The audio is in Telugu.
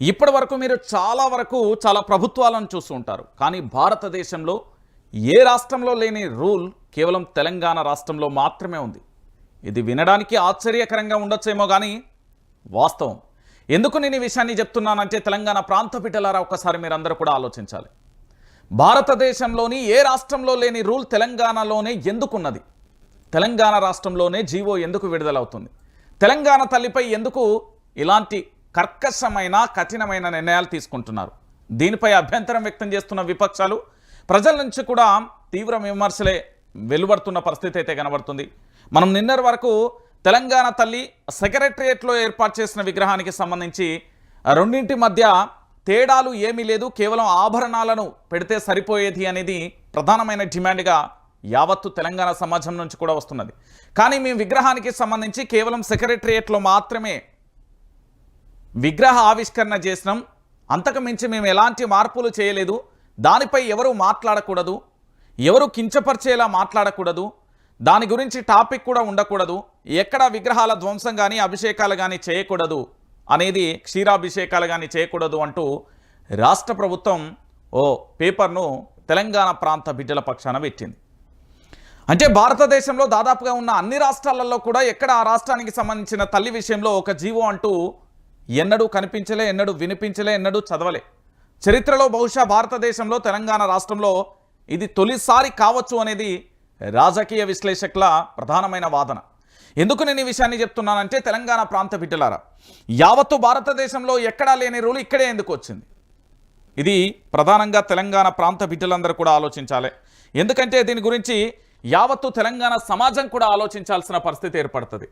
ఇప్పటి వరకు మీరు చాలా వరకు చాలా ప్రభుత్వాలను చూస్తూ ఉంటారు. కానీ భారతదేశంలో ఏ రాష్ట్రంలో లేని రూల్ కేవలం తెలంగాణ రాష్ట్రంలో మాత్రమే ఉంది. ఇది వినడానికి ఆశ్చర్యకరంగా ఉండొచ్చేమో కానీ వాస్తవం. ఎందుకు నేను ఈ విషయాన్ని చెప్తున్నానంటే తెలంగాణ ప్రాంత బిడ్డలారా ఒక్కసారి మీరందరూ కూడా ఆలోచించాలి. భారతదేశంలోని ఏ రాష్ట్రంలో లేని రూల్ తెలంగాణలోనే ఎందుకున్నది? తెలంగాణ రాష్ట్రంలోనే జీవో ఎందుకు విడుదలవుతుంది? తెలంగాణ తల్లిపై ఎందుకు ఇలాంటి కర్కశమైన కఠినమైన నిర్ణయాలు తీసుకుంటున్నారు. దీనిపై అభ్యంతరం వ్యక్తం చేస్తున్న విపక్షాలు ప్రజల నుంచి కూడా తీవ్ర విమర్శలే వెలువడుతున్న పరిస్థితి అయితే కనబడుతుంది. మనం నిన్నటి వరకు తెలంగాణ తల్లి సెక్రటరియట్లో ఏర్పాటు చేసిన విగ్రహానికి సంబంధించి రెండింటి మధ్య తేడాలు ఏమీ లేదు కేవలం ఆభరణాలను పెడితే సరిపోయేది అనేది ప్రధానమైన డిమాండ్గా యావత్తు తెలంగాణ సమాజం నుంచి కూడా వస్తున్నది. కానీ మేము విగ్రహానికి సంబంధించి కేవలం సెక్రటరియట్లో మాత్రమే విగ్రహ ఆవిష్కరణ చేసినాం. అంతకు మించి మేము ఎలాంటి మార్పులు చేయలేదు. దానిపై ఎవరు మాట్లాడకూడదు. ఎవరు కించపరిచేలా మాట్లాడకూడదు. దాని గురించి టాపిక్ కూడా ఉండకూడదు. ఎక్కడ విగ్రహాల ధ్వంసం కానీ అభిషేకాలు కానీ చేయకూడదు అనేది క్షీరాభిషేకాలు కానీ చేయకూడదు అంటూ రాష్ట్ర ప్రభుత్వం ఓ పేపర్ను తెలంగాణ ప్రాంత బిడ్డల పక్షాన పెట్టింది. అంటే భారతదేశంలో దాదాపుగా ఉన్న అన్ని రాష్ట్రాలలో కూడా ఎక్కడ ఆ రాష్ట్రానికి సంబంధించిన తల్లి విషయంలో ఒక జీవో అంటూ ఎన్నడూ కనిపించలే ఎన్నడూ వినిపించలే ఎన్నడూ చదవలే. చరిత్రలో బహుశా భారతదేశంలో తెలంగాణ రాష్ట్రంలో ఇది తొలిసారి కావచ్చు అనేది రాజకీయ విశ్లేషకుల ప్రధానమైన వాదన. ఎందుకు నేను ఈ విషయాన్ని చెప్తున్నానంటే తెలంగాణ ప్రాంత బిడ్డలారా యావత్తు భారతదేశంలో ఎక్కడా లేని రూలు ఇక్కడే ఎందుకు వచ్చింది? ఇది ప్రధానంగా తెలంగాణ ప్రాంత బిడ్డలందరూ కూడా ఆలోచించాలి. ఎందుకంటే దీని గురించి యావత్తు తెలంగాణ సమాజం కూడా ఆలోచించాల్సిన పరిస్థితి ఏర్పడుతుంది.